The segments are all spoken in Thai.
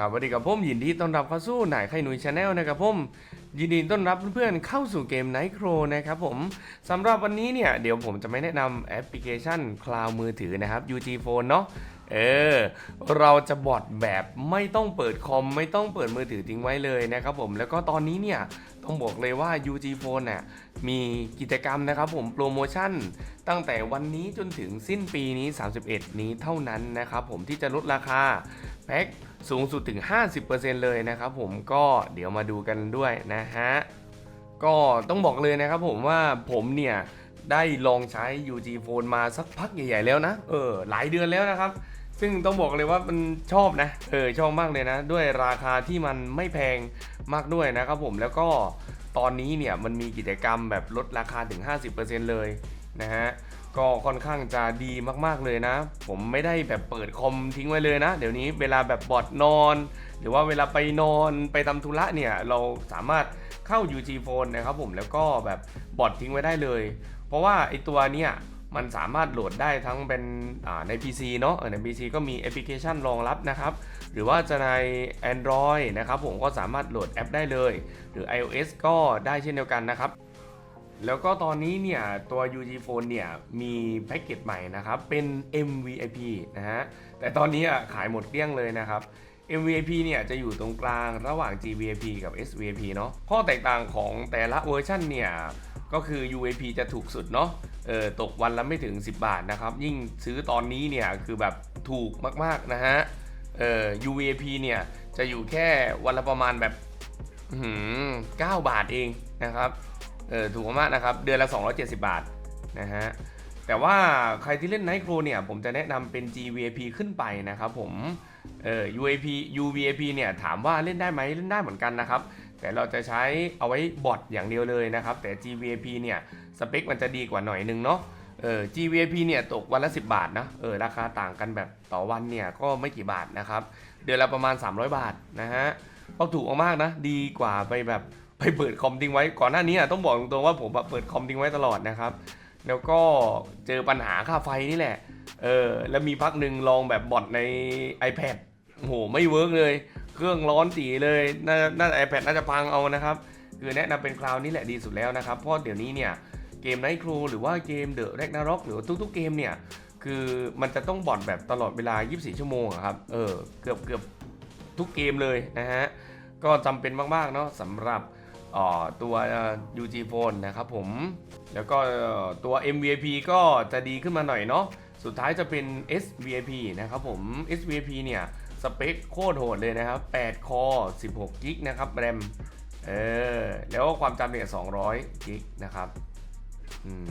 ครับสวัสดีกับผมยินดีต้อนรับเข้าสู่หนายไข่หนุ่ยชาแนลนะครับผมยินดีต้อนรับเพื่อนๆเข้าสู่เกมไนท์โครนะครับผมสำหรับวันนี้เนี่ยเดี๋ยวผมจะไม่แนะนำแอปพลิเคชันคลาวมือถือนะครับ UG Phone เนาะ เออ เราจะบอทแบบไม่ต้องเปิดคอม ไม่ต้องเปิดมือถือทิ้งไว้เลยนะครับผมแล้วก็ตอนนี้เนี่ยต้องบอกเลยว่า UG Phone น่ะมีกิจกรรมนะครับผมโปรโมชั่น ตั้งแต่วันนี้จนถึงสิ้นปีนี้ 31 นี้เท่านั้นนะครับผมที่จะลดราคาแพ็คสูงสุดถึง 50%เลยนะครับผมก็เดี๋ยวมาดูกันด้วยนะฮะ ก็ต้องบอกเลยนะครับผมว่าผมเนี่ยได้ลองใช้ UG Phone มาสักพักใหญ่ ๆ แล้วนะ เออ หลายเดือนแล้วนะครับ ซึ่งต้องบอกเลยว่ามันชอบนะ เออชอบมากเลยนะ ด้วยราคาที่มันไม่แพงมากด้วยนะครับผมแล้วก็ตอนนี้เนี่ยมันมีกิจกรรมแบบลดราคาถึง 50%เลยนะฮะก็ค่อนข้างจะดีมากๆเลยนะ ผมไม่ได้แบบเปิดคอมทิ้งไว้เลยนะ เดี๋ยวนี้เวลาแบบบอดนอน หรือว่าเวลาไปนอนไปทำธุระเนี่ยเราสามารถเข้า UG Phone นะครับผมแล้วก็แบบบอดทิ้งไว้ได้เลย เพราะว่าไอตัวเนี้ย มันสามารถโหลดได้ทั้งเป็นใน PC เนาะใน PC ก็มีแอปพลิเคชันรองรับนะครับ หรือว่าจะใน Android นะครับผมก็สามารถโหลดแอปได้เลย หรือ iOS ก็ได้เช่นเดียวกันนะครับ แล้วก็ตอนนี้เนี่ย ตัว UG Phone เนี่ย มีแพ็กเกจใหม่นะครับ เป็น MVIP นะฮะ แต่ตอนนี้อะขายหมดเกลี้ยงเลยนะครับ MVIP เนี่ยจะอยู่ตรงกลางระหว่าง GVIP กับ SVIP เนาะข้อแตกต่างของแต่ละเวอร์ชันเนี่ย ก็คือ UVIP จะถูกสุดเนาะ เออตกวันละไม่ถึง 10 บาทนะครับ ยิ่งซื้อตอนนี้เนี่ยคือแบบถูกมากๆนะฮะเออ UVP เนี่ยจะอยู่แค่วันละประมาณแบบอื้อหือ9บาทเองนะครับเออถูกมากนะครับ เดือนละ 270 บาทนะฮะแต่ว่าใครที่เล่น Night Crow เนี่ย ผมจะแนะนำเป็น GVAP ขึ้นไปนะครับผมเออ UAP UVAP เนี่ย ถามว่าเล่นได้ไหมเล่นได้เหมือนกันนะครับ แต่เราจะใช้เอาไว้บอทอย่างเดียวเลยนะครับ แต่ GVAP เนี่ย สเปคมันจะดีกว่าหน่อยนึงเนาะเออ GVP เนี่ยตกวันละ 10 บาทนะเออราคาต่างกันแบบต่อวันเนี่ยก็ไม่กี่บาทนะครับ เดือนละประมาณ 300 บาทนะฮะก็ถูกมากๆนะ ดีกว่าไปแบบไปเปิดคอมทิ้งไว้ก่อนหน้านี้อะต้องบอกตรงๆว่าผมเปิดคอมทิ้งไว้ตลอดนะครับ แล้วก็เจอปัญหาค่าไฟนี่แหละเออแล้วมีพักหนึ่งลองแบบบอทใน iPad โอ้โหไม่เวิร์กเลย เครื่องร้อนจีเลยน่าน่า iPad น่าจะพังเอานะครับ คือแนะนำเป็นคลาวนี่แหละดีสุดแล้วนะครับ เพราะเดี๋ยวนี้เนี่ย เกม Night Crew หรือว่าเกม The Ragnarok หรือทุกๆเกมเนี่ย คือมันจะต้องบอทแบบตลอดเวลา 24 ชั่วโมงครับ เออ เกือบเกือบทุกเกมเลยนะฮะ ก็จำเป็นมากๆเนาะสำหรับออตัว UG Phone นะครับผม แล้วก็ตัว MVIP ก็จะดีขึ้นมาหน่อยเนาะ สุดท้ายจะเป็น SVIP นะครับผม SVIP เนี่ย สเปคโคตรโหดเลยนะครับ 8 คอ 16 กิกนะครับแรม เออ แล้วก็ความจำเนี่ย 200 กิกนะครับ อืม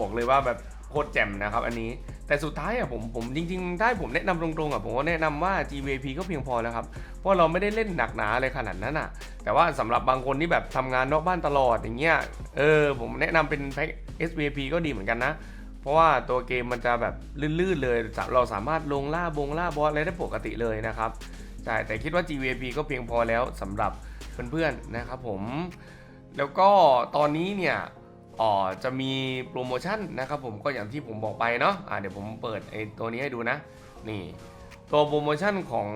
บอกเลยว่าแบบโคตรแจ่มนะครับ อันนี้แต่สุดท้ายอะผมผมจริงๆถ้าให้ผมแนะนำตรงๆอะผมก็แนะนำว่า GVP ก็เพียงพอแล้วครับ เพราะเราไม่ได้เล่นหนักหนาอะไรขนาดนั้นอะแต่ว่าสำหรับบางคนที่แบบทำงานนอกบ้านตลอดอย่างเงี้ยเออผมแนะนำเป็นแพ็ค SVP ก็ดีเหมือนกันนะ เพราะว่าตัวเกมมันจะแบบลื่นๆเลยเราสามารถลงล่าบงล่าบอสอะไรได้ปกติเลยนะครับใช่แต่คิดว่า GVP ก็เพียงพอแล้วสำหรับเพื่อนๆนะครับผม แล้วก็ตอนนี้เนี่ย อ๋อจะมีโปรโมชั่นนะครับผมก็อย่างที่ผมบอกไปเนาะอ่าเดี๋ยวผมเปิดไอ้ตัวนี้ให้ดูนะ นี่ ตัวโปรโมชั่นของ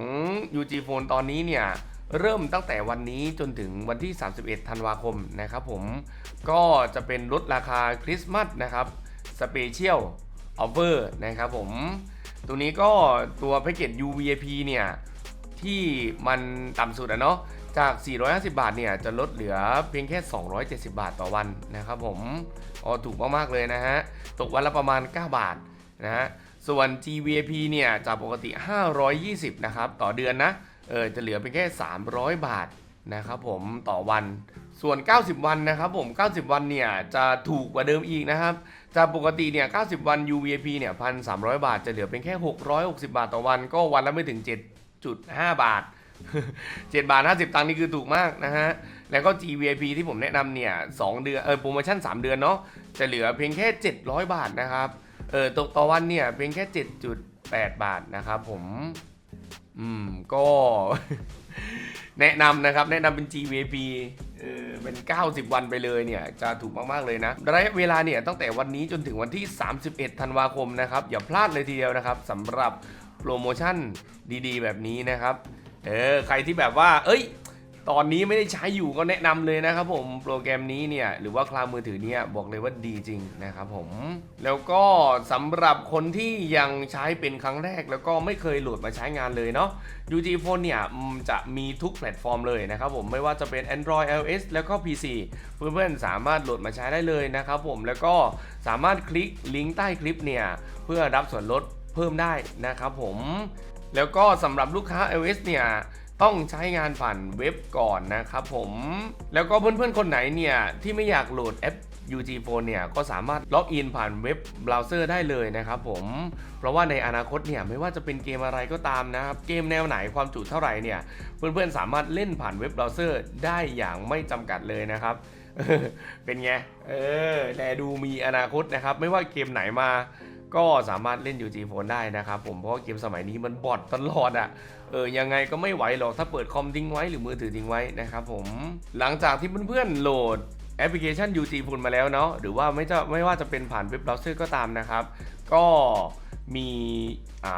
UG Phone ตอนนี้เนี่ย เริ่มตั้งแต่วันนี้จนถึงวันที่ 31 ธันวาคมนะครับผมก็จะเป็นลดราคาคริสต์มาสนะครับสเปเชียลออฟเฟอร์นะครับผม ตัวนี้ก็ตัวแพ็กเกจ UVIP เนี่ย ที่มันต่ำสุดอะเนาะจาก 450 บาทเนี่ยจะลดเหลือเพียงแค่ 270 บาทต่อวันนะครับผมอ๋อถูกมากๆเลยนะฮะ ตกวันละประมาณ 9 บาทนะฮะ ส่วน GVP เนี่ยจากปกติ 520 นะครับ ต่อเดือนนะ เออจะเหลือเพียงแค่ 300 บาทนะครับผมต่อวันส่วน 90 วันนะครับผม 90 วันเนี่ยจะถูกกว่าเดิมอีกนะครับ จากปกติเนี่ย 90 วัน UVP เนี่ย 1,300 บาท จะเหลือเพียงแค่ 660 บาทต่อวัน ก็วันละไม่ถึง 7.5 บาท 7 บาท 50 ตังค์นี่คือถูกมากนะฮะ แล้วก็ GVIP ที่ผมแนะนำเนี่ย2เดือน เออโปรโมชั่น 3 เดือนเนาะ จะเหลือเพียงแค่ 700 บาทนะครับ เออตกต่อวันเนี่ยเพียงแค่ 7.8 บาทนะครับผม อืม ก็ แนะนำนะครับ แนะนำเป็น G VIP เออเป็น 90 วันไปเลยเนี่ย จะถูกมาก ๆ เลยนะระยะเวลาเนี่ยตั้งแต่วันนี้จนถึงวันที่ 31 ธันวาคมนะครับ อย่าพลาดเลยทีเดียวนะครับสำหรับ โปรโมชั่นดีๆ แบบนี้นะครับ เออ ใครที่แบบว่า เอ้ย ตอนนี้ไม่ได้ใช้อยู่ก็แนะนำเลยนะครับผม โปรแกรมนี้เนี่ย หรือว่าคลาวมือถือเนี่ย บอกเลยว่าดีจริงนะครับผม แล้วก็สำหรับคนที่ยังใช้เป็นครั้งแรก แล้วก็ไม่เคยโหลดมาใช้งานเลยเนาะ UG Phone เนี่ยจะมีทุกแพลตฟอร์มเลยนะครับผม ไม่ว่าจะเป็น Android iOS แล้วก็ PC เพื่อนๆสามารถโหลดมาใช้ได้เลยนะครับผม แล้วก็สามารถคลิกลิงก์ใต้คลิปเนี่ย เพื่อรับส่วนลด เพิ่มได้นะครับผม แล้วก็สำหรับลูกค้า iOS เนี่ยต้องใช้งานผ่านเว็บก่อนนะครับผม แล้วก็เพื่อนๆ คนไหนเนี่ย ที่ไม่อยากโหลดแอป UG Phone เนี่ย ก็สามารถล็อกอินผ่านเว็บเบราว์เซอร์ได้เลยนะครับผม เพราะว่าในอนาคตเนี่ย ไม่ว่าจะเป็นเกมอะไรก็ตามนะครับ เกมแนวไหนความจุเท่าไหร่เนี่ย เพื่อนๆ สามารถเล่นผ่านเว็บเบราว์เซอร์ได้อย่างไม่จำกัดเลยนะครับ เป็นไง เออแลดูมีอนาคตนะครับ ไม่ว่าเกมไหนมา ก็สามารถเล่น UG Phone ได้นะครับผมเพราะว่าเกมสมัยนี้มันบอดตลอดอะ่ะเออยังไงก็ไม่ไหวหรอกถ้าเปิดคอมทิ้งไว้หรือมือถือทิ้งไว้นะครับผมหลังจากที่เพื่อนๆโหลดแอปพลิเคชัน UG Phone มาแล้วเนาะหรือว่าไม่จะไม่ว่าจะเป็นผ่านเว็บเบราว์เซอร์ก็ตามนะครับ ก็มี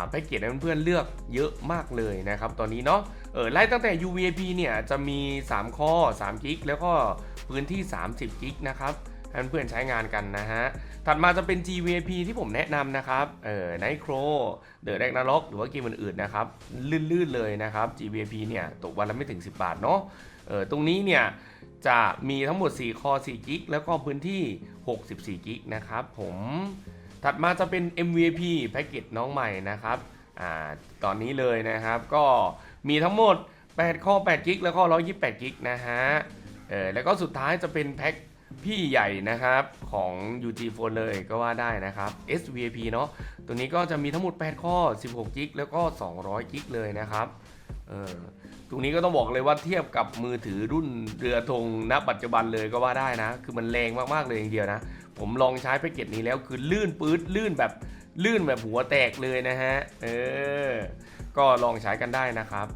แพ็กเกจให้เพื่อนๆเลือกเยอะมากเลยนะครับ ตอนนี้เนาะเออไล่ตั้งแต่ UVP เนี่ยจะมี 3 ข้อ 3 กิกแล้วก็พื้นที่ 30 กิกนะครับ ให้เพื่อนใช้งานกันนะฮะ ถัดมาจะเป็น GVP ที่ผมแนะนำนะครับ เอ่อ Nightcrow The Ragnarok หรือว่าเกมอื่นๆนะครับ ลื่นๆเลยนะครับ GVP เนี่ยตกวันละไม่ถึง 10 บาทเนาะ เออตรงนี้เนี่ยจะมีทั้งหมด 4 คอ 4 กิก แล้วก็พื้นที่ 64 กิกนะครับผม ถัดมาจะเป็น MVP แพ็กเกจน้องใหม่นะครับ อ่า ตอนนี้เลยนะครับ ก็มีทั้งหมด 8 ข้อ 8 กิก แล้วก็ 128 กิกนะฮะ เออแล้วก็สุดท้ายจะเป็นแพ็ก พี่ใหญ่นะครับของ UG Phone เลยก็ว่าได้นะครับ SVP เนาะตัวนี้ก็จะมีทั้งหมด 8 ข้อ 16กิกแล้วก็ 200กิกเลยนะครับเออตรงนี้ก็ต้องบอกเลยว่าเทียบกับมือถือรุ่นเรือธงณปัจจุบันเลยก็ว่าได้นะ คือมันแรงมากๆเลยทีเดียวนะ ผมลองใช้แพ็กเกจนี้แล้วคือลื่นปื๊ดลื่นแบบลื่นแบบหัวแตกเลยนะฮะ เออ ก็ลองใช้กันได้นะครับ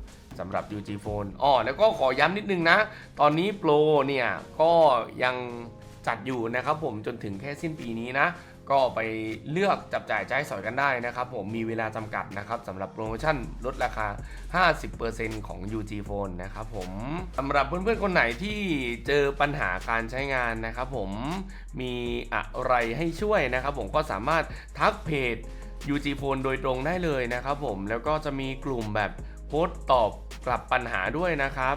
สำหรับ UG Phone อ๋อแล้วก็ขอย้ำนิดนึงนะ ตอนนี้โปรเนี่ยก็ยังจัดอยู่นะครับผมจนถึงแค่สิ้นปีนี้นะ ก็ไปเลือกจับจ่ายใช้สอยกันได้นะครับผมมีเวลาจำกัดนะครับสำหรับโปรโมชั่นลดราคา 50%ของ UG Phone นะครับผมสำหรับเพื่อนๆคนไหนที่เจอปัญหาการใช้งานนะครับผมมีอะไรให้ช่วยนะครับผมก็สามารถทักเพจ UG Phone โดยตรงได้เลยนะครับผมแล้วก็จะมีกลุ่มแบบ โพสต์ตอบกลับปัญหาด้วยนะครับ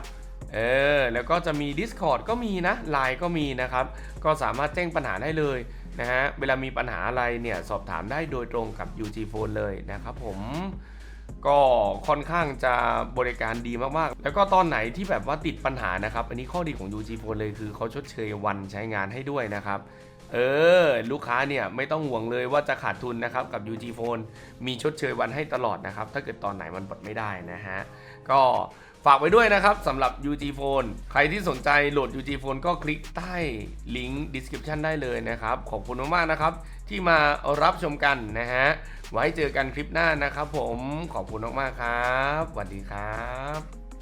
เออแล้วก็จะมี Discord ก็มีนะ Line ก็มีนะครับ ก็สามารถแจ้งปัญหาได้เลยนะฮะเวลามีปัญหาอะไรเนี่ยสอบถามได้โดยตรงกับ UG Phone เลยนะครับผมก็ค่อนข้างจะบริการดีมากๆ แล้วก็ตอนไหนที่แบบว่าติดปัญหานะครับ อันนี้ข้อดีของ UG Phone เลยคือเขาชดเชยวันใช้งานให้ด้วยนะครับ เออ ลูกค้าเนี่ยไม่ต้องห่วงเลยว่าจะขาดทุนนะครับ กับ UG Phone มีชดเชยวันให้ตลอดนะครับ ถ้าเกิดตอนไหนมันปลดไม่ได้นะฮะ ก็ฝากไว้ด้วยนะครับสำหรับ UG Phone ใครที่สนใจโหลด UG Phone ก็คลิกใต้ลิงก์ description ได้เลยนะครับ ขอบคุณมากๆนะครับ ที่มารับชมกันนะฮะ ไว้เจอกันคลิปหน้านะครับผมขอบคุณมากๆครับสวัสดีครับ